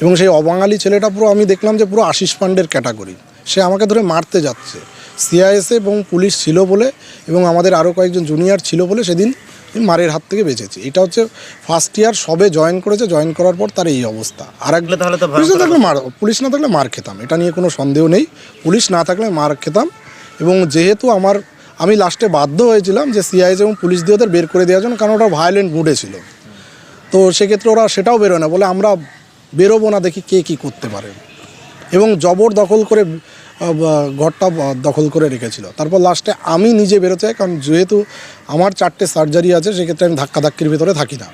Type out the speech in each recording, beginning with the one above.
এবং সেই অবাঙালি ছেলেটা পুরো আমি দেখলাম যে পুরো আশিস পাণ্ডের ক্যাটাগরি। সে আমাকে ধরে মারতে যাচ্ছে। সিআইএসএ এবং পুলিশ ছিল বলে এবং আমাদের আরও কয়েকজন জুনিয়র ছিল বলে সেদিন মারের হাত থেকে বেঁচেছি। এটা হচ্ছে ফার্স্ট ইয়ার সবে জয়েন করেছে জয়েন করার পর তার এই অবস্থা। আর এক তাহলে তো পুলিশ না থাকলে মার পুলিশ না থাকলে মার খেতাম এটা নিয়ে কোনো সন্দেহ নেই। পুলিশ না থাকলে মার খেতাম এবং যেহেতু আমার আমি লাস্টে বাধ্য হয়েছিলাম যে সিআইএস এবং পুলিশ দিয়ে ওদের বের করে দেওয়ার জন্য কারণ ওটা ভায়োলেন্ট মুডে ছিল। তো সেক্ষেত্রে ওরা সেটাও বেরোয় না বলে আমরা বেরোবো না দেখি কে কী করতে পারে। এবং জবর দখল করে ঘরটা দখল করে রেখেছিল। তারপর লাস্টে আমি নিজে বেরোতে কারণ যেহেতু আমার চারটে সার্জারি আছে সেক্ষেত্রে আমি ধাক্কাধাক্কির ভিতরে থাকি না।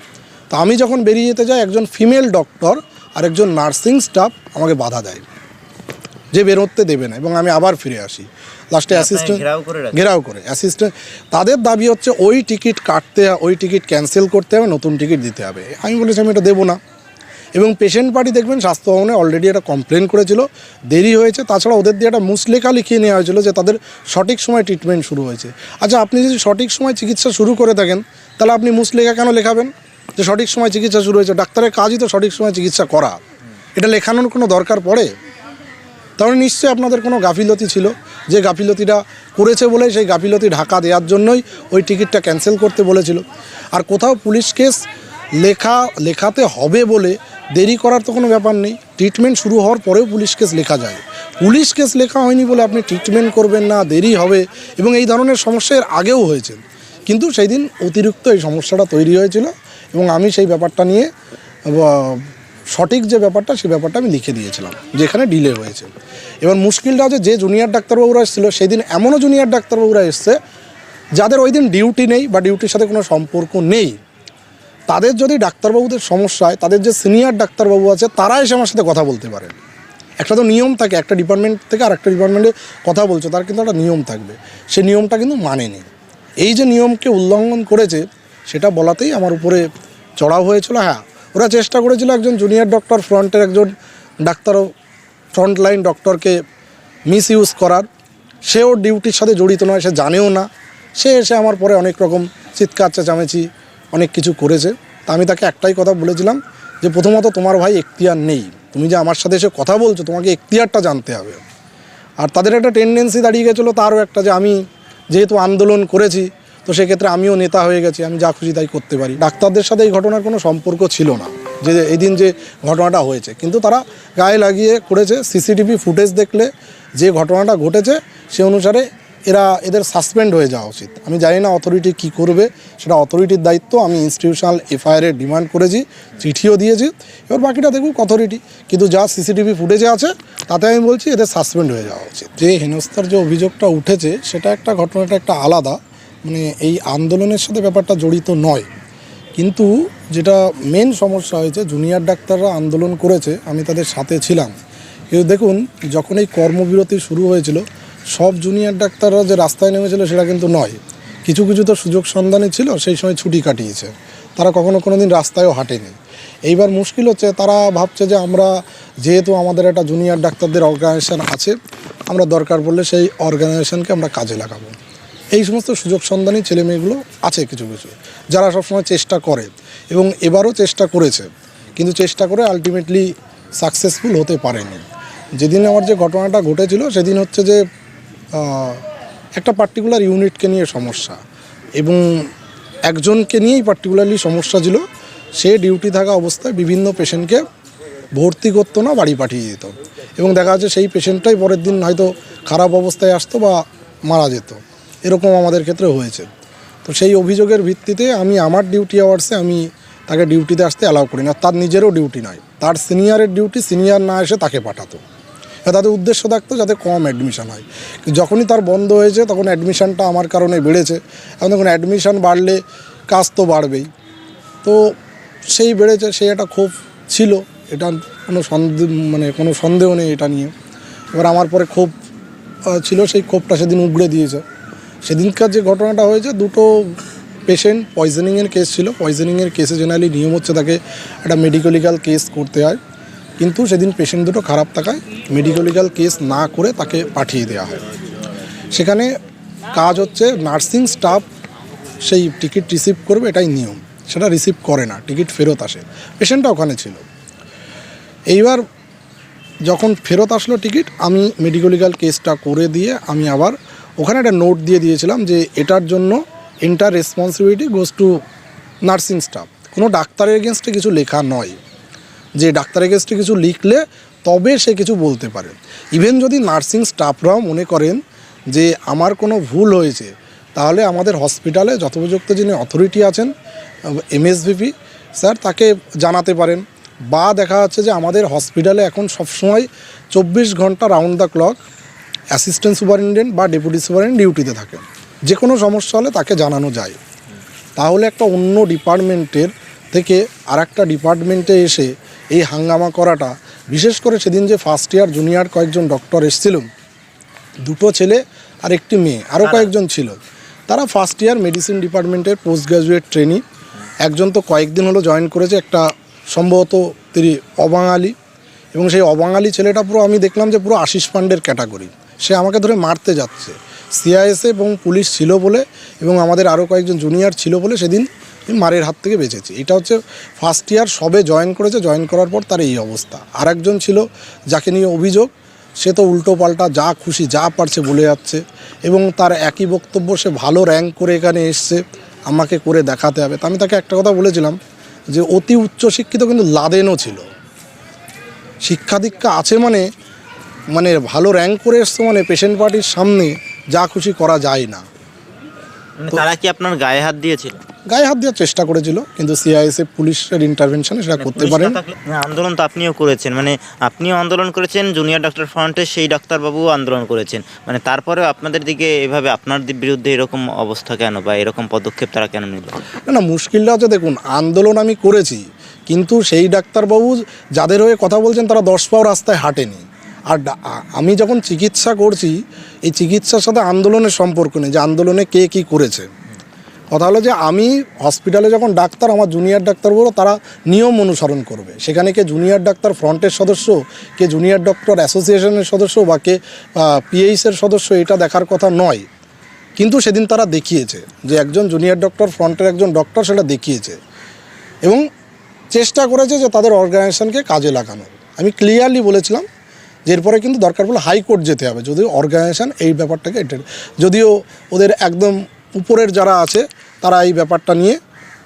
তো আমি যখন বেরিয়ে যেতে যাই একজন ফিমেল ডক্টর আর একজন নার্সিং স্টাফ আমাকে বাধা দেয়। যে বেরোতে দেবে না এবং আমি আবার ফিরে আসি। লাস্টে অ্যাসিস্ট্যান্ট ঘেরাও করে রাখে? ঘেরাও করে। অ্যাসিস্ট্যান্ট তাদের দাবি হচ্ছে ওই টিকিট কাটতে ওই টিকিট ক্যান্সেল করতে হবে নতুন টিকিট দিতে হবে। আমি বলেছি আমি এটা দেবো না। এবং পেশেন্ট পার্টি দেখবেন, স্বাস্থ্য ভবনে অলরেডি একটা কমপ্লেন করেছিল, দেরি হয়েছে। তাছাড়া ওদের দিয়ে একটা মুসলেখা লিখিয়ে নেওয়া হয়েছিল যে তাদের সঠিক সময় ট্রিটমেন্ট শুরু হয়েছে। আচ্ছা আপনি যদি সঠিক সময় চিকিৎসা শুরু করে থাকেন, তাহলে আপনি মুসলেখা কেন লেখাবেন? যে সঠিক সময় চিকিৎসা শুরু হয়েছে, ডাক্তারের কাজই তো সঠিক সময় চিকিৎসা করা। এটা লেখানোর কোনো দরকার পড়ে? তাহলে নিশ্চয়ই আপনাদের কোনো গাফিলতি ছিল, যে গাফিলতিটা করেছে বলে সেই গাফিলতি ঢাকা দেওয়ার জন্যই ওই টিকিটটা ক্যান্সেল করতে বলেছিল। আর কোথাও পুলিশ কেস লেখা, লেখাতে হবে বলে দেরি করার তো কোনো ব্যাপার নেই। ট্রিটমেন্ট শুরু হওয়ার পরেও পুলিশ কেস লেখা যায়। পুলিশ কেস লেখা হয়নি বলে আপনি ট্রিটমেন্ট করবেন না, দেরি হবে এবং এই ধরনের সমস্যা এর আগেও হয়েছে। কিন্তু সেই দিন অতিরিক্ত এই সমস্যাটা তৈরি হয়েছিল এবং আমি সেই ব্যাপারটা নিয়ে সঠিক যে ব্যাপারটা সেই ব্যাপারটা আমি লিখে দিয়েছিলাম, যেখানে ডিলে হয়েছে। এবার মুশকিলটা হচ্ছে যে জুনিয়র ডাক্তারবাবুরা এসেছিল, সেদিন এমনও জুনিয়র ডাক্তারবাবুরা এসছে, যাদের ওই দিন ডিউটি নেই বা ডিউটির সাথে কোনো সম্পর্ক নেই। তাদের যদি ডাক্তারবাবুদের সমস্যা হয়, তাদের যে সিনিয়র ডাক্তারবাবু আছে, তারা এসে আমার সাথে কথা বলতে পারেন। একটা তো নিয়ম থাকে, একটা ডিপার্টমেন্ট থেকে আরেকটা ডিপার্টমেন্টে কথা বলছে, তার কিন্তু একটা নিয়ম থাকবে। সেই নিয়মটা কিন্তু মানেনি। এই যে নিয়মকে উল্লঙ্ঘন করেছে, সেটা বলাতেই আমার উপরে চড়াও হয়েছিল। হ্যাঁ ওরা চেষ্টা করেছিল একজন জুনিয়র ডক্টর ফ্রন্টের একজন ডাক্তার ফ্রন্ট লাইন ডক্টরকে মিস ইউজ করার। সেও ডিউটির সাথে জড়িত নয়, সে জানেও না। সে এসে আমার পরে অনেক রকম চিৎকার চেঁচামেচি অনেক কিছু করেছে। তা আমি তাকে একটাই কথা বলেছিলাম যে প্রথমত তোমার ভাই এখতিয়ার নেই। তুমি যে আমার সাথে এসে কথা বলছো, তোমাকে এখতিয়ারটা জানতে হবে। আর তাদের একটা টেন্ডেন্সি দাঁড়িয়ে গেছিল তারও একটা যে আমি যেহেতু আন্দোলন করেছি, তো সেক্ষেত্রে আমিও নেতা হয়ে গেছি, আমি যা খুশি তাই করতে পারি। ডাক্তারদের সাথে এই ঘটনার কোনো সম্পর্ক ছিল না, যে এই দিন যে ঘটনাটা হয়েছে। কিন্তু তারা গায়ে লাগিয়ে করেছে সিসিটিভি ফুটেজ দেখলে যে ঘটনাটা ঘটেছে, সে অনুসারে এরা এদের সাসপেন্ড হয়ে যাওয়া উচিত। আমি জানি না অথরিটি কি করবে, সেটা অথরিটির দায়িত্ব, আমি ইনস্টিটিউশনাল এফআইআরের ডিমান্ড করেছি, চিঠিও দিয়েছি। এবার বাকিটা দেখুক অথরিটি কিন্তু যা সিসিটিভি ফুটেজে আছে, তাতে আমি বলছি এদের সাসপেন্ড হয়ে যাওয়া উচিত। যে হেনস্থার যে অভিযোগটা উঠেছে, সেটা একটা ঘটনাটা একটা আলাদা। মানে এই আন্দোলনের সাথে ব্যাপারটা জড়িত নয়। কিন্তু যেটা মেন সমস্যা হয়েছে জুনিয়র ডাক্তাররা আন্দোলন করেছে, আমি তাদের সাথে ছিলাম। কিন্তু দেখুন, যখন এই কর্মবিরতি শুরু হয়েছিল সব জুনিয়র ডাক্তাররা যে রাস্তায় নেমেছিল সেটা কিন্তু নয়। কিছু কিছু তো সুযোগ সন্ধানে ছিল, সেই সময় ছুটি কাটিয়েছে। তারা কখনো কোনো দিন রাস্তায়ও হাঁটেনি। এইবার মুশকিল হচ্ছে, তারা ভাবছে যে আমরা যেহেতু আমাদের একটা জুনিয়র ডাক্তারদের অর্গানাইজেশান আছে, আমরা দরকার পড়লে সেই অর্গানাইজেশনকে আমরা কাজে লাগাবো। এই সমস্ত সুযোগ সন্ধানী ছেলেমেয়েগুলো আছে কিছু কিছু, যারা সবসময় চেষ্টা করে এবং এবারও চেষ্টা করেছে, কিন্তু চেষ্টা করে আলটিমেটলি সাকসেসফুল হতে পারেনি। যেদিন আমার যে ঘটনাটা ঘটেছিল, সেদিন হচ্ছে যে একটা পার্টিকুলার ইউনিটকে নিয়ে সমস্যা এবং একজনকে নিয়েই পার্টিকুলারলি সমস্যা ছিল। সে ডিউটি থাকা অবস্থায় বিভিন্ন পেশেন্টকে ভর্তি করতো না, বাড়ি পাঠিয়ে দিত। এবং দেখা যাচ্ছে সেই পেশেন্টটাই পরের দিন হয়তো খারাপ অবস্থায় আসতো বা মারা যেত। এরকম আমাদের ক্ষেত্রে হয়েছে। তো সেই অভিযোগের ভিত্তিতে আমি আমার ডিউটি আওয়ার্সে আমি তাকে ডিউটিতে আসতে অ্যালাউ করি না। তার নিজেরও ডিউটি নয়। তার সিনিয়রের ডিউটি সিনিয়র না এসে তাকে পাঠাতো। তাদের উদ্দেশ্য থাকতো যাতে কম অ্যাডমিশন হয়। যখনই তার বন্ধ হয়েছে, তখন অ্যাডমিশানটা আমার কারণে বেড়েছে। এখন দেখুন অ্যাডমিশান বাড়লে কাজ তো বাড়বেই। তো সেই বেড়েছে, সেই একটা ক্ষোভ ছিল। এটা কোনো সন্দেহ মানে কোনো সন্দেহ নেই এটা নিয়ে। এবার আমার পরে ক্ষোভ ছিল, সেই ক্ষোভটা সেদিন উগড়ে দিয়েছে। সেদিনকার যে ঘটনাটা হয়েছে, দুটো পেশেন্ট পয়জনিংয়ের কেস ছিল। পয়জনিংয়ের কেসে জেনারেলি নিয়ম হচ্ছে তাকে একটা মেডিকেলিক্যাল কেস করতে হয়। কিন্তু সেদিন পেশেন্ট দুটো খারাপ থাকায় মেডিকেলিক্যাল কেস না করে তাকে পাঠিয়ে দেওয়া হয়। সেখানে কাজ হচ্ছে নার্সিং স্টাফ সেই টিকিট রিসিভ করবে, এটাই নিয়ম। সেটা রিসিভ করে না টিকিট ফেরত আসে। পেশেন্টটা ওখানে ছিল। এইবার যখন ফেরত আসলো টিকিট আমি মেডিকেল লিগাল কেসটা করে দিয়ে আমি আবার ওখানে একটা নোট দিয়ে দিয়েছিলাম যে এটার জন্য entire responsibility goes to nursing staff কোনো ডাক্তারের এগেনস্টে কিছু লেখা নয়। যে ডাক্তারের এগেনস্টে কিছু লিখলে তবে সে কিছু বলতে পারে। ইভেন যদি নার্সিং স্টাফরাও মনে করেন যে আমার কোনো ভুল হয়েছে, তাহলে আমাদের হসপিটালে যথোপযুক্ত যিনি অথরিটি আছেন, এমএসভিপি, স্যার তাকে জানাতে পারেন। বা দেখা যাচ্ছে যে আমাদের হসপিটালে এখন সবসময় চব্বিশ ঘণ্টা round the clock assistant superintendent বা ডেপুটি সুপারিনটেন্ডেন্ট ডিউটিতে থাকেন। যে কোনো সমস্যা হলে তাকে জানানো যায়। তাহলে একটা অন্য ডিপার্টমেন্টের থেকে আর একটা ডিপার্টমেন্টে এসে এই হাঙ্গামা করাটা বিশেষ করে সেদিন যে ফার্স্ট ইয়ার জুনিয়র কয়েকজন ডক্টর এসেছিল দুটো ছেলে আর একটি মেয়ে আরও কয়েকজন ছিল। তারা ফার্স্ট ইয়ার মেডিসিন ডিপার্টমেন্টের পোস্ট গ্রাজুয়েট ট্রেনিং একজন তো কয়েকদিন হলো জয়েন করেছে একটা সম্ভবত তিনি অবাঙালি। এবং সেই অবাঙালি ছেলেটা পুরো আমি দেখলাম যে পুরো আশিস পান্ডের ক্যাটাগরি সে আমাকে ধরে মারতে যাচ্ছে। সিআইএসএ এবং পুলিশ ছিল বলে এবং আমাদের আরও কয়েকজন জুনিয়র ছিল বলে সেদিন মারের হাত থেকে বেঁচেছি। এটা হচ্ছে ফার্স্ট ইয়ার সবে জয়েন করেছে জয়েন করার পর তার এই অবস্থা। আর একজন ছিল, যাকে নিয়ে অভিযোগ, সে তো উল্টো পাল্টা যা খুশি যা পারছে বলে যাচ্ছে এবং তার একই বক্তব্য সে ভালো র্যাঙ্ক করে এখানে এসছে, আমাকে করে দেখাতে হবে। তা আমি তাকে একটা কথা বলেছিলাম যে অতি উচ্চশিক্ষিত কিন্তু লাদেনও ছিল। শিক্ষা দীক্ষা আছে মানে মানে ভালো র্যাঙ্ক করে এসছে মানে পেশেন্ট পার্টির সামনে যা খুশি করা যায় না। মানে তারা কি আপনার গায়ে হাত দিয়েছিল? গায়ে হাত দেওয়ার চেষ্টা করেছিল কিন্তু সিআইএসএফ পুলিশের ইন্টারভেনশনে সেটা করতে পুলিশ পারেন। না থাকলে- আন্দোলন তো আপনিও করেছেন মানে আপনিও আন্দোলন করেছেন জুনিয়র ডক্টর ফ্রন্টে সেই ডাক্তারবাবুও আন্দোলন করেছেন। মানে তারপরেও আপনাদের দিকে এভাবে আপনার বিরুদ্ধে এরকম অবস্থা কেন বা এরকম পদক্ষেপ তারা কেন নিল? না না মুশকিলটা হচ্ছে দেখুন আন্দোলন আমি করেছি কিন্তু সেই ডাক্তারবাবু যাদের হয়ে কথা বলছেন তারা দশ পাও রাস্তায় হাঁটেনি। আর আমি যখন চিকিৎসা করছি এই চিকিৎসার সাথে আন্দোলনের সম্পর্ক নেই যে আন্দোলনে কে কী করেছে। কথা হলো যে আমি হসপিটালে যখন ডাক্তার, আমার জুনিয়র ডাক্তারবাবু তারা নিয়ম অনুসরণ করবে। সেখানে কে জুনিয়র ডাক্তার ফ্রন্টের সদস্য, কে জুনিয়র ডক্টর অ্যাসোসিয়েশনের সদস্য বা কে পিএইচের সদস্য, এটা দেখার কথা নয়। কিন্তু সেদিন তারা দেখিয়েছে যে একজন জুনিয়র ডক্টর ফ্রন্টের একজন ডক্টর সেটা দেখিয়েছে এবং চেষ্টা করেছে যে তাদের অর্গানাইজেশনকে কাজে লাগানো। আমি ক্লিয়ারলি বলেছিলাম যে এরপরে কিন্তু দরকার পড়লে হাইকোর্ট যেতে হবে। যদিও অর্গানাইজেশন এই ব্যাপারটাকে যদিও ওদের একদম উপরের যারা আছে তারা এই ব্যাপারটা নিয়ে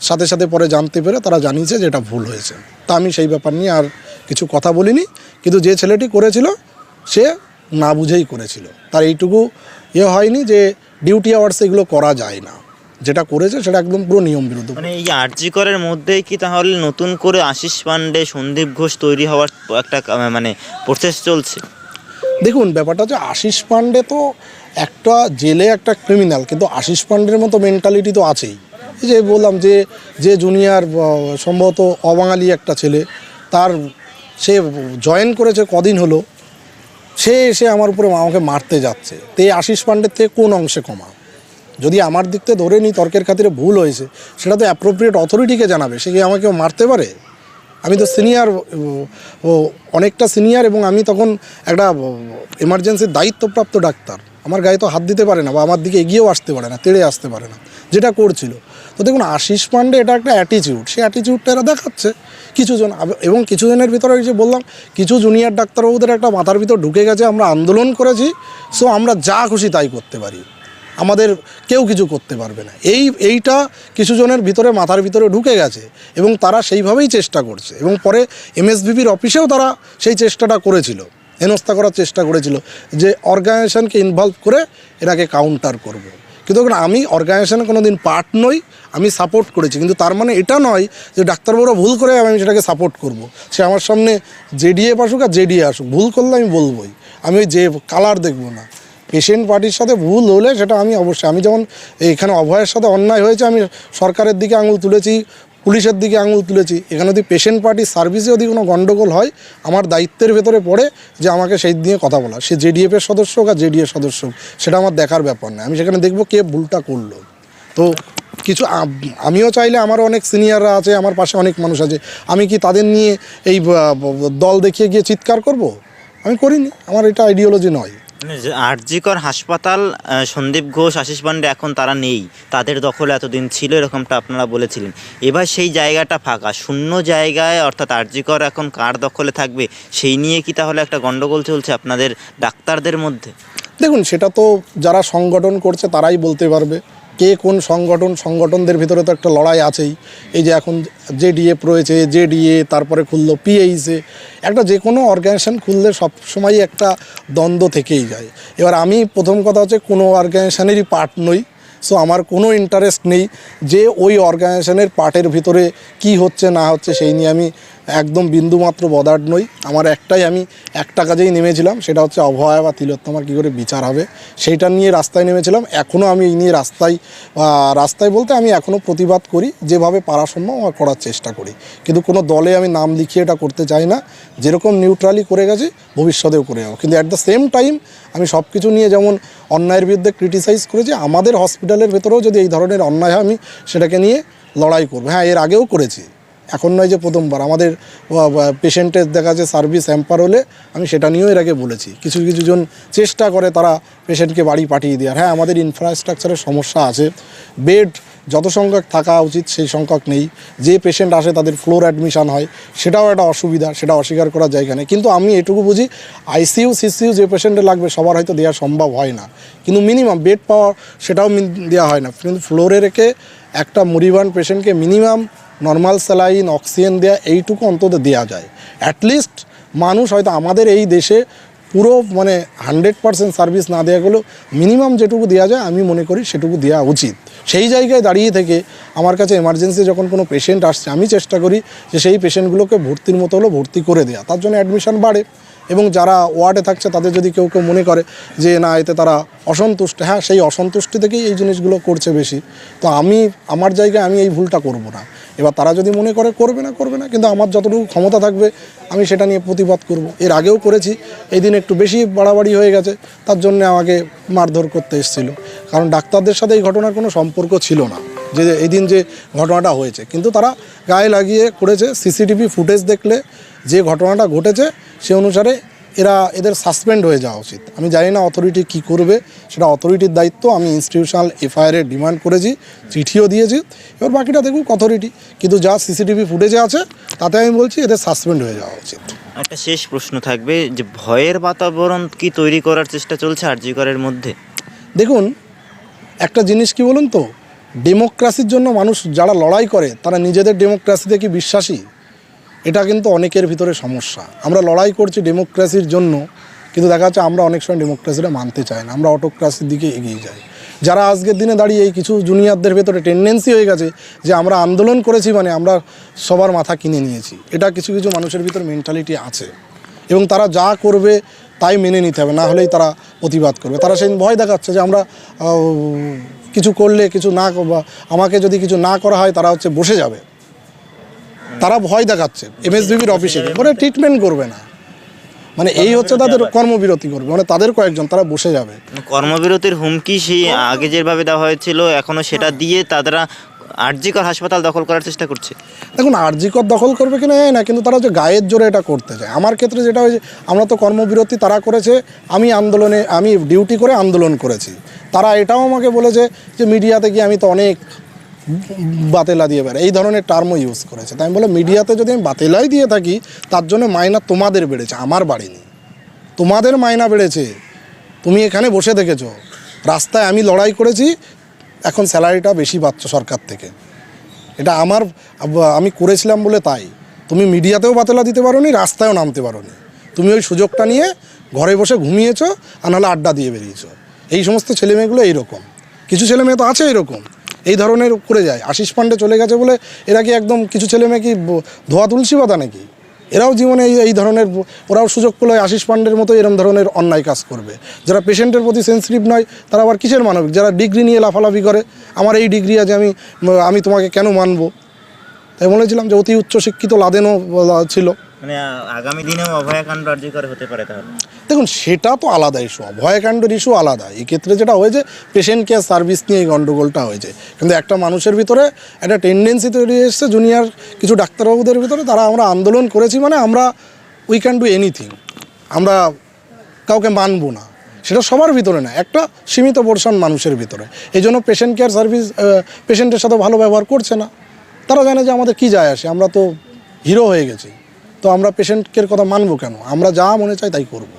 সাথে সাথে পরে জানতে পেরে তারা জানিয়েছে যে এটা ভুল হয়েছে। তা আমি সেই ব্যাপার নিয়ে আর কিছু কথা বলিনি কিন্তু যে ছেলেটি করেছিল সে না বুঝেই করেছিল। তার এইটুকু ইয়ে হয়নি যে ডিউটি আওয়ার্স এগুলো করা যায় না। যেটা করেছে সেটা একদম পুরো নিয়ম বিরুদ্ধ মানে এই আরজিকরের মধ্যেই কি তাহলে নতুন করে আশিস পান্ডে সন্দীপ ঘোষ তৈরি হওয়ার একটা মানে প্রসেস চলছে? দেখুন ব্যাপারটা হচ্ছে আশিস পান্ডে তো একটা জেলে একটা ক্রিমিনাল কিন্তু আশিস পান্ডের মতো মেন্টালিটি তো আছেই। এই যে বললাম যে যে জুনিয়র সম্ভবত অবাঙালি একটা ছেলে, তার সে জয়েন করেছে কদিন হলো, সে এসে আমার উপরে আমাকে মারতে যাচ্ছে। তে আশিস পান্ডের থেকে কোন অংশে কমা যদি আমার দিক থেকে ধরে নিই, তর্কের খাতিরে ভুল হয়েছে, সেটা তো অ্যাপ্রোপ্রিয়েট অথরিটিকে জানাবে? সে কি আমাকে মারতে পারে? আমি তো সিনিয়র ও অনেকটা সিনিয়র এবং আমি তখন একটা এমার্জেন্সির দায়িত্বপ্রাপ্ত ডাক্তার। আমার গায়ে তো হাত দিতে পারে না বা আমার দিকে এগিয়েও আসতে পারে না, তেড়ে আসতে পারে না, যেটা করছিল। তো দেখুন, আশিস পান্ডে এটা একটা অ্যাটিচিউড সেই অ্যাটিচিউডটা এরা দেখাচ্ছে। কিছুজন এবং কিছুজনের ভিতরে যে বললাম, কিছু জুনিয়র ডাক্তারবাবুদের একটা মাথার ভিতর ঢুকে গেছে, আমরা আন্দোলন করেছি সো আমরা যা খুশি তাই করতে পারি। আমাদের কেউ কিছু করতে পারবে না। এই, এইটা কিছু জনের ভিতরে মাথার ভিতরে ঢুকে গেছে এবং তারা সেইভাবেই চেষ্টা করছে। এবং পরে এমএসভিপির অফিসেও তারা সেই চেষ্টাটা করেছিল। হেনস্থা করার চেষ্টা করেছিল যে অর্গানাইজেশনকে ইনভলভ করে এটাকে কাউন্টার করব। কিন্তু আমি অর্গানাইজেশনে কোনো দিন পার্ট নই, আমি সাপোর্ট করেছি কিন্তু তার মানে এটা নয় যে ডাক্তারবাবুরা ভুল করে আমি সেটাকে সাপোর্ট করব। সে আমার সামনে জেডিএ আসুক আর জেডিএ আসুক, ভুল করলে আমি বলবই আমি ওই যে কালার দেখব না পেশেন্ট পার্টির সাথে ভুল হলে সেটা আমি অবশ্যই, আমি যেমন এখানে অভয়ের সাথে অন্যায় হয়েছে, আমি সরকারের দিকে আঙুল তুলেছি পুলিশের দিকে আঙুল তুলেছি। এখানে যদি পেশেন্ট পার্টির সার্ভিসে যদি কোনো গণ্ডগোল হয়, আমার দায়িত্বের ভেতরে পড়ে যে আমাকে সেই নিয়ে কথা বলা। সে জেডিএফের সদস্য হোক আর জেডিএ সদস্য হোক, সেটা আমার দেখার ব্যাপার না আমি সেখানে দেখব কে ভুলটা করল। তো কিছু আমিও চাইলে আমারও অনেক সিনিয়ররা আছে, আমার পাশে অনেক মানুষ আছে। আমি কি তাদের নিয়ে এই দল দেখিয়ে গিয়ে চিৎকার করব? আমি করিনি। আমার এটা আইডিওলজি নয়। আরজিকর হাসপাতাল সন্দীপ ঘোষ, আশিস পান্ডে এখন তারা নেই। তাদের দখলে এতদিন ছিল এরকমটা আপনারা বলেছিলেন। এবার সেই জায়গাটা ফাঁকা, শূন্য জায়গায় অর্থাৎ আরজিকর এখন কার দখলে থাকবে, সেই নিয়ে কি তাহলে একটা গন্ডগোল চলছে আপনাদের ডাক্তারদের মধ্যে? দেখুন, সেটা তো যারা সংগঠন করছে তারাই বলতে পারবে। কে কোন সংগঠন, সংগঠনদের ভিতরে তো একটা লড়াই আছেই। এই যে এখন যে ডিএফ রয়েছে যে ডিএ তারপরে খুললো পিএইসে একটা যে কোনো অর্গানাইজেশন খুললে সবসময়ই একটা দ্বন্দ্ব থেকেই যায়। এবার আমি প্রথম কথা হচ্ছে কোনো অর্গানাইজেশনেরই পার্ট নই। সো আমার কোনো ইন্টারেস্ট নেই যে ওই অর্গানাইজেশনের পার্টের ভিতরে কি হচ্ছে, না হচ্ছে, সেই নিয়ে আমি একদম বিন্দুমাত্র বদার্ড নই। আমার একটাই আমি একটা কাজেই নেমেছিলাম, সেটা হচ্ছে অভয়া বা তিলোত্তমার কী করে বিচার হবে, সেইটা নিয়ে রাস্তায় নেমেছিলাম। এখনও আমি এই নিয়ে রাস্তায় রাস্তায় বলতে আমি এখনও প্রতিবাদ করি, যেভাবে পারা সম্ভব আমার করার চেষ্টা করি। কিন্তু কোনো দলে আমি নাম লিখিয়ে এটা করতে চাই না। যেরকম নিউট্রালি করে গেছি, ভবিষ্যতেও করে যাব। কিন্তু অ্যাট দ্য সেম টাইম আমি সব কিছু নিয়ে যেমন অন্যায়ের বিরুদ্ধে ক্রিটিসাইজ করেছি, আমাদের হসপিটালের ভেতরেও যদি এই ধরনের অন্যায় হয়, আমি সেটাকে নিয়ে লড়াই করব। হ্যাঁ এর আগেও করেছি। এখন নয় যে প্রথমবার। আমাদের পেশেন্টের দেখা যাচ্ছে সার্ভিস অ্যাম্পার হলে আমি সেটা নিয়েও এর আগে বলেছি। কিছু কিছু জন চেষ্টা করে তারা পেশেন্টকে বাড়ি পাঠিয়ে দেওয়ার। হ্যাঁ আমাদের ইনফ্রাস্ট্রাকচারের সমস্যা আছে। বেড যত সংখ্যক থাকা উচিত সেই সংখ্যক নেই। যে পেশেন্ট আসে তাদের ফ্লোর অ্যাডমিশন হয়। সেটাও একটা অসুবিধা, সেটা অস্বীকার করার জায়গা নেই। কিন্তু আমি এটুকু বুঝি আইসিইউ সিসিইউ যে পেশেন্টে লাগবে সবার হয়তো দেওয়া সম্ভব হয় না। কিন্তু মিনিমাম বেড পাওয়া সেটাও দেওয়া হয় না। কিন্তু ফ্লোরে রেখে একটা মরিবান পেশেন্টকে মিনিমাম নর্মাল স্যালাইন অক্সিজেন দেওয়া এইটুকু অন্তত দেওয়া যায়। অ্যাটলিস্ট মানুষ হয়তো আমাদের এই দেশে পুরো মানে হান্ড্রেড পার্সেন্ট সার্ভিস না দেওয়া গেলেও মিনিমাম যেটুকু দেওয়া যায়, আমি মনে করি সেটুকু দেওয়া উচিত। সেই জায়গায় দাঁড়িয়ে থেকে আমার কাছে এমার্জেন্সি যখন কোনো পেশেন্ট আসছে, আমি চেষ্টা করি যে সেই পেশেন্টগুলোকে ভর্তির মতো হলো ভর্তি করে দেওয়া তার জন্য অ্যাডমিশন বাড়ে এবং যারা ওয়ার্ডে থাকছে, তাদের যদি কেউ কেউ মনে করে যে, না, এতে তারা অসন্তুষ্ট। হ্যাঁ সেই অসন্তুষ্টি থেকেই এই জিনিসগুলো করছে বেশি। তো আমি, আমার জায়গায় আমি এই ভুলটা করব না। এবার তারা যদি মনে করে, করবে না করবে না। কিন্তু আমার যতটুকু ক্ষমতা থাকবে, আমি সেটা নিয়ে প্রতিবাদ করব। এর আগেও করেছি। এই দিন একটু বেশি বাড়াবাড়ি হয়ে গেছে। তার জন্য আমাকে মারধর করতে এসেছিল। কারণ ডাক্তারদের সাথে এই ঘটনার কোনো সম্পর্ক ছিল না। যে এই দিন যে ঘটনাটা হয়েছে। কিন্তু তারা গায়ে লাগিয়ে করেছে। সিসিটিভি ফুটেজ দেখলে যে ঘটনাটা ঘটেছে, সে অনুসারে এরা এদের সাসপেন্ড হয়ে যাওয়া উচিত। আমি জানি না অথরিটি কি করবে সেটা অথরিটির দায়িত্ব। আমি ইনস্টিটিউশনাল এফআইআরের ডিমান্ড করেছি চিঠিও দিয়েছি। এবার বাকিটা দেখুক অথরিটি কিন্তু যা সিসিটিভি ফুটেজে আছে তাতে আমি বলছি এদের সাসপেন্ড হয়ে যাওয়া উচিত। একটা শেষ প্রশ্ন থাকবে যে ভয়ের বাতাবরণ কি তৈরি করার চেষ্টা চলছে আরজিকরের মধ্যে? দেখুন একটা জিনিস কি বলুন তো? ডেমোক্রাসির জন্য মানুষ যারা লড়াই করে তারা নিজেদের ডেমোক্রাসিতে কি বিশ্বাসী? এটা কিন্তু অনেকের ভিতরে সমস্যা। আমরা লড়াই করছি ডেমোক্রাসির জন্য, কিন্তু দেখা যাচ্ছে আমরা অনেক সময় ডেমোক্রাসিটা মানতে চাই না, আমরা অটোক্রাসির দিকে এগিয়ে যাই। যারা আজকের দিনে দাঁড়িয়ে এই কিছু জুনিয়রদের ভেতরে টেন্ডেন্সি হয়ে গেছে যে আমরা আন্দোলন করেছি মানে আমরা সবার মাথা কিনে নিয়েছি, এটা কিছু কিছু মানুষের ভিতর মেন্টালিটি আছে। এবং তারা যা করবে তাই মেনে নিতে হবে, না হলেই তারা প্রতিবাদ করবে। তারা সেই ভয় দেখাচ্ছে যে আমরা কিছু করলে কিছু না আমাকে যদি কিছু না করা হয় তারা হচ্ছে বসে যাবে। তারা ভয় দেখাচ্ছে এমএসবিবির অফিসে করে ট্রিটমেন্ট করবে না। মানে এই হচ্ছে তাদের কর্মবিরতি করবে। মানে তাদের কয়েকজন তারা বসে যাবে। কর্মবিরতির হুমকি সেই আগে যেভাবে দেওয়া হয়েছিল এখনও সেটা দিয়ে তারা আরজিকর হাসপাতাল দখল করার চেষ্টা করছে। দেখুন আরজিকর দখল করবে কিনা না কিন্তু তারা যে গায়ের জোরে এটা করতে চায়। আমার ক্ষেত্রে যেটা হয়েছে আমরা তো কর্মবিরতি তারা করেছে আমি আন্দোলনে আমি ডিউটি করে আন্দোলন করেছি। তারা এটাও আমাকে বলেছে যে মিডিয়াতে গিয়ে আমি তো অনেক বাতেলা দিয়ে বেড়াই এই ধরনের টার্মও ইউজ করেছে। তাই আমি বলে মিডিয়াতে যদি আমি বাতেলাই দিয়ে থাকি, তার জন্য মাইনা তোমাদের বেড়েছে, আমার বাড়িনি তোমাদের মাইনা বেড়েছে, তুমি এখানে বসে দেখেছ, রাস্তায় আমি লড়াই করেছি, এখন স্যালারিটা বেশি পাচ্ছ সরকার থেকে। এটা আমার, আমি করেছিলাম বলে তাই। তুমি মিডিয়াতেও বাতলা দিতে পারো নি রাস্তায়ও নামতে পারো নি তুমি ওই সুযোগটা নিয়ে ঘরে বসে ঘুমিয়েছো, আর নাহলে আড্ডা দিয়ে বেরিয়েছো। এই সমস্ত ছেলেমেয়েগুলো এইরকম। কিছু ছেলেমেয়ে তো আছে এরকম এই ধরনের করে যায়। আশিস পান্ডে চলে গেছে বলে এরা কি একদম কিছু ছেলেমেয়ে কি ব- ধোয়া তুলসী পাতা নাকি? এরাও জীবনে এই এই ধরনের ওরাও সুযোগ পেলে আশিস পান্ডের মতো এরম ধরনের অন্যায় কাজ করবে। যারা পেশেন্টের প্রতি সেন্সিটিভ নয়, তারা আবার কিসের মানবিক যারা ডিগ্রি নিয়ে লাফালাফি করে, আমার এই ডিগ্রি আছে আমি আমি তোমাকে কেন মানবো? তাই বলেছিলাম যে অতি উচ্চশিক্ষিত লাদেনও ছিল। মানে আগামী দিনেও অভয়াকাণ্ড আরজিকর হতে পারে তাহলে? দেখুন, সেটা তো আলাদা ইস্যু অভয়কাণ্ডের ইস্যু আলাদা এই ক্ষেত্রে যেটা হয়েছে পেশেন্ট কেয়ার সার্ভিস নিয়ে এই গণ্ডগোলটা হয়েছে। কিন্তু একটা মানুষের ভিতরে একটা টেন্ডেন্সি তৈরি এসছে জুনিয়র কিছু ডাক্তারবাবুদের ভিতরে। তারা আমরা আন্দোলন করেছি মানে আমরা উই ক্যান ডু এনিথিং আমরা কাউকে মানবো না। সেটা সবার ভিতরে না, একটা সীমিত পোর্শন মানুষের ভিতরে। এই জন্য পেশেন্ট কেয়ার সার্ভিস পেশেন্টের সাথে ভালো ব্যবহার করছে না। তারা জানে যে আমাদের কী যায় আসে। আমরা তো হিরো হয়ে গেছি। তো আমরা পেশেন্টের কথা মানবো কেন? আমরা যা মনে চাই তাই করব।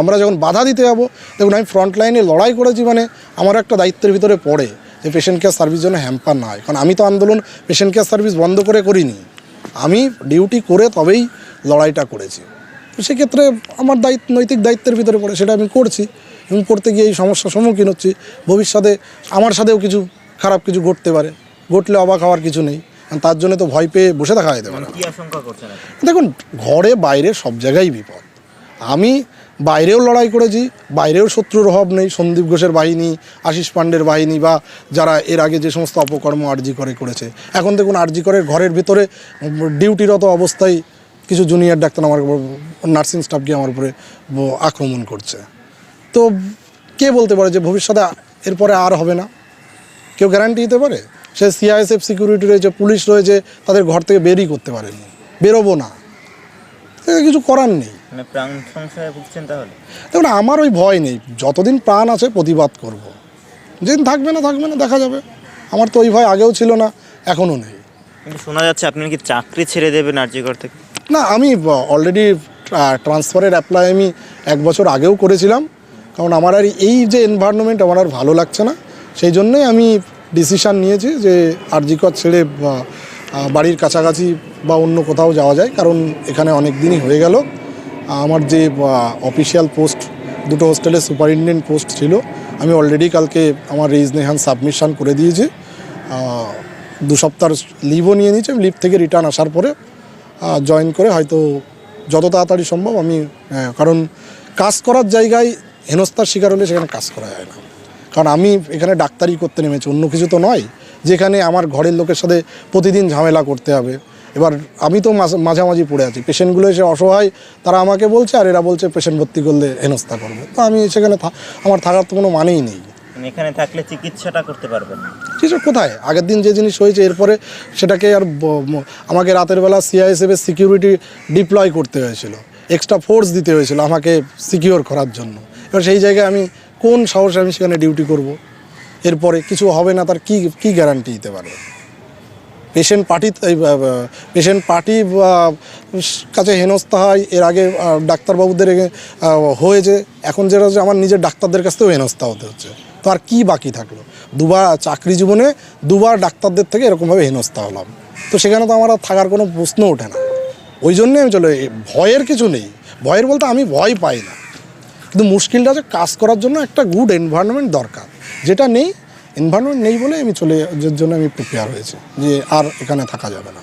আমরা যখন বাধা দিতে যাব, দেখুন আমি ফ্রন্ট লাইনে লড়াই করেছি মানে আমার একটা দায়িত্বের ভিতরে পড়ে যে পেশেন্ট কেয়ার সার্ভিস যেন হ্যাম্পার না হয় কারণ আমি তো আন্দোলন পেশেন্ট কেয়ার সার্ভিস বন্ধ করে করিনি। আমি ডিউটি করে তবেই লড়াইটা করেছি। তো সেক্ষেত্রে আমার দায়িত্ব, নৈতিক দায়িত্বের ভিতরে পড়ে, সেটা আমি করছি এবং করতে গিয়ে এই সমস্যার সম্মুখীন হচ্ছি। ভবিষ্যতে আমার সাথেও কিছু খারাপ কিছু ঘটতে পারে। ঘটলে অবাক হওয়ার কিছু নেই। তার জন্য তো ভয় পেয়ে বসে থাকা যেতে পারে। না। কি আশঙ্কা করছেন আপনি? দেখুন ঘরে বাইরে সব জায়গায় বিপদ। আমি বাইরেও লড়াই করেছি বাইরেও শত্রুর অভাব নেই সন্দীপ ঘোষের বাহিনী আশিস পাণ্ডের বাহিনী বা যারা এর আগে যে সমস্ত অপকর্ম আরজি করে করেছে। এখন দেখুন আরজি করে ঘরের ভিতরে ডিউটিরত অবস্থায় কিছু জুনিয়র ডাক্তার আমার উপর নার্সিং স্টাফ গিয়ে আমার উপরে আক্রমণ করছে। তো কে বলতে পারে যে ভবিষ্যতে এরপরে আর হবে না? কেউ গ্যারান্টি দিতে পারে? সে সিআইএসএফ সিকিউরিটি রয়েছে পুলিশ রয়েছে তাদের ঘর থেকে বেরই করতে পারেনি। বেরোবো না। কিছু করার নেই। মানে দেখুন আমার ওই ভয় নেই। যতদিন প্রাণ আছে প্রতিবাদ করব। যেদিন থাকবে না থাকবে না দেখা যাবে। আমার তো ওই ভয় আগেও ছিল না এখনও নেই। শোনা যাচ্ছে আপনি কি চাকরি ছেড়ে দেবেন আরজিকর থেকে? না আমি অলরেডি ট্রান্সফারের অ্যাপ্লাই আমি এক বছর আগেও করেছিলাম। কারণ আমার আর এই যে এনভায়রনমেন্ট আমার আর ভালো লাগছে না। সেই জন্যই আমি ডিসিশান নিয়েছি যে আরজিকর ছেড়ে বাড়ির কাছাকাছি বা অন্য কোথাও যাওয়া যায়। কারণ এখানে অনেক দিনই হয়ে গেল। আমার যে অফিসিয়াল পোস্ট দুটো হোস্টেলের সুপারিনটেন্ডেন্ট পোস্ট ছিল। আমি অলরেডি কালকে আমার রেজিগনেশন সাবমিশন করে দিয়েছি। দু সপ্তাহ লিভও নিয়ে নিয়েছি। লিভ থেকে রিটার্ন আসার পরে জয়েন করে হয়তো যত তাড়াতাড়ি সম্ভব আমি কারণ কাজ করার জায়গায় হেনস্থার শিকার হলে সেখানে কাজ করা যায় না। কারণ আমি এখানে ডাক্তারি করতে নেমেছি অন্য কিছু তো নয়। যেখানে আমার ঘরের লোকের সাথে প্রতিদিন ঝামেলা করতে হবে। এবার আমি তো মাঝ- মাঝামাঝি পড়ে আছি। পেশেন্টগুলো এসে অসহায় তারা আমাকে বলছে আর এরা বলছে পেশেন্ট ভর্তি করলে হেনস্থা করবে। তো আমি সেখানে আমার থাকার তো কোনো মানেই নেই। মানে এখানে থাকলে চিকিৎসাটা করতে পারবেন না। কিছু কোথায়? আগের দিন যে জিনিস হয়েছে এরপরে সেটাকে আর আমাকে রাতের বেলা সিআইএসএফের সিকিউরিটি ডিপ্লয় করতে হয়েছিল। এক্সট্রা ফোর্স দিতে হয়েছিল আমাকে সিকিওর করার জন্য। এবার সেই জায়গায় আমি কোন সাহসে আমি সেখানে ডিউটি করব? এরপরে কিছু হবে না, তার কি কি গ্যারান্টি দিতে পারবে পেশেন্ট পার্টি পেশেন্ট পার্টি কাছে হেনস্থা হয়, এর আগে ডাক্তারবাবুদের হয়েছে, এখন যেটা হচ্ছে আমার নিজের ডাক্তারদের কাছ থেকেও হেনস্থা হতে হচ্ছে। তো আর কী বাকি থাকল? দুবার চাকরি জীবনে দুবার ডাক্তারদের থেকে এরকমভাবে হেনস্থা হলাম। তো সেখানে তো আমার আর থাকার কোনো প্রশ্ন ওঠে না। ওই জন্যে আমি চলে, ভয়ের কিছু নেই। ভয়ের বলতে আমি ভয় পাই না। কিন্তু মুশকিলটা যে কাজ করার জন্য একটা গুড এনভায়রনমেন্ট দরকার। যেটা নেই এনভায়রনমেন্ট নেই বলে আমি চলে জন্য আমি প্রিপেয়ার হয়েছি, যে আর এখানে থাকা যাবে না।